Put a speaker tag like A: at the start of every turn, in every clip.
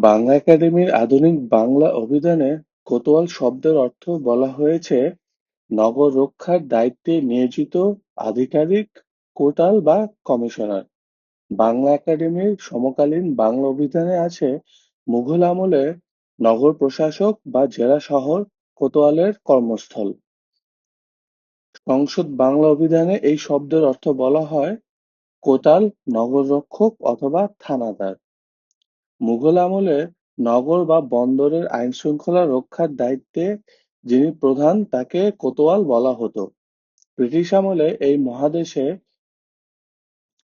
A: বাংলা একাডেমির আধুনিক বাংলা অভিধানে কোতোয়াল শব্দের অর্থ বলা হয়েছে নগর রক্ষার দায়িত্বে নিয়োজিত আধিকারিক, কোটাল বা কমিশনার। বাংলা একাডেমির সমকালীন বাংলা অভিধানে আছে মুঘল আমলে নগর প্রশাসক বা জেলা শহর কোতোয়ালের কর্মস্থল। সংসদ বাংলা অভিধানে এই শব্দের অর্থ বলা হয় কোটাল, নগররক্ষক অথবা থানাদার। মুঘল আমলে নগর বা বন্দরের আইনশৃঙ্খলা রক্ষার দায়িত্বে যিনি প্রধান তাকে কোতোয়াল বলা হতো। ব্রিটিশ আমলে এই মহাদেশে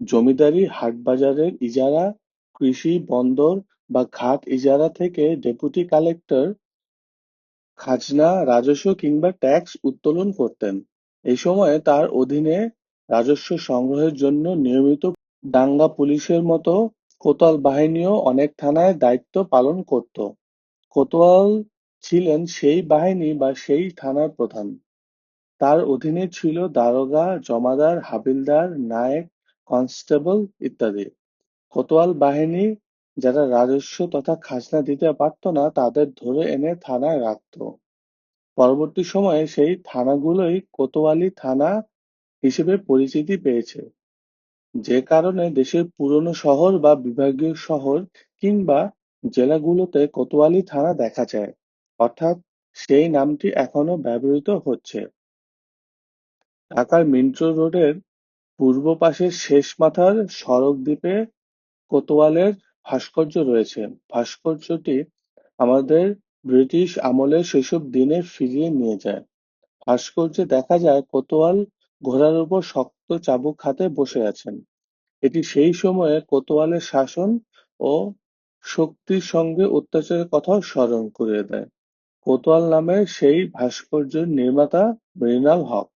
A: জমিদারি, হাট-বাজারের ইজারা, কৃষি, বন্দর বা ঘাট ইজারা থেকে ডেপুটি কালেক্টর খাজনা, রাজস্ব কিংবা ট্যাক্স উত্তোলন করতেন। এই সময়ে তার অধীনে রাজস্ব সংগ্রহের জন্য নিয়মিত দাঙ্গা পুলিশের মতো কোতোয়াল বাহিনীও অনেক থানায় দায়িত্ব পালন করত। কোতোয়াল ছিলেন সেই বাহিনী বা সেই থানার প্রধান। তার অধীনে ছিল দারোগা, জমাদার, হাবিলদার, নায়েক, কনস্টেবল ইত্যাদি। কোতোয়াল বাহিনী যারা রাজস্ব তথা খাজনা দিতে পারত না তাদের ধরে এনে থানায় রাখত। পরবর্তী সময়ে সেই থানাগুলোই কোতোয়ালি থানা হিসেবে পরিচিতি পেয়েছে। যে কারণে দেশের পুরনো শহর বা বিভাগীয় শহর কিংবা জেলাগুলোতে কোতোয়ালি থানা দেখা যায়, অর্থাৎ সেই নামটি এখনও ব্যবহৃত হচ্ছে। ঢাকার মিন্টো রোডের পূর্ব পাশের শেষ মাথার সড়ক দ্বীপে কোতোয়ালের ভাস্কর্য রয়েছে। ভাস্কর্যটি আমাদের ব্রিটিশ আমলের সেসব দিনে ফিরিয়ে নিয়ে যায়। ভাস্কর্যে দেখা যায় কোতোয়াল ঘোড়ার উপর শক্ত চাবুক হাতে বসে আছেন। এটি সেই সময়ে কোতোয়ালের শাসন ও শক্তির সঙ্গে অত্যাচারের কথাও স্মরণ করিয়ে দেয়। কোতোয়াল নামের সেই ভাস্কর্য নির্মাতা মৃণাল হক।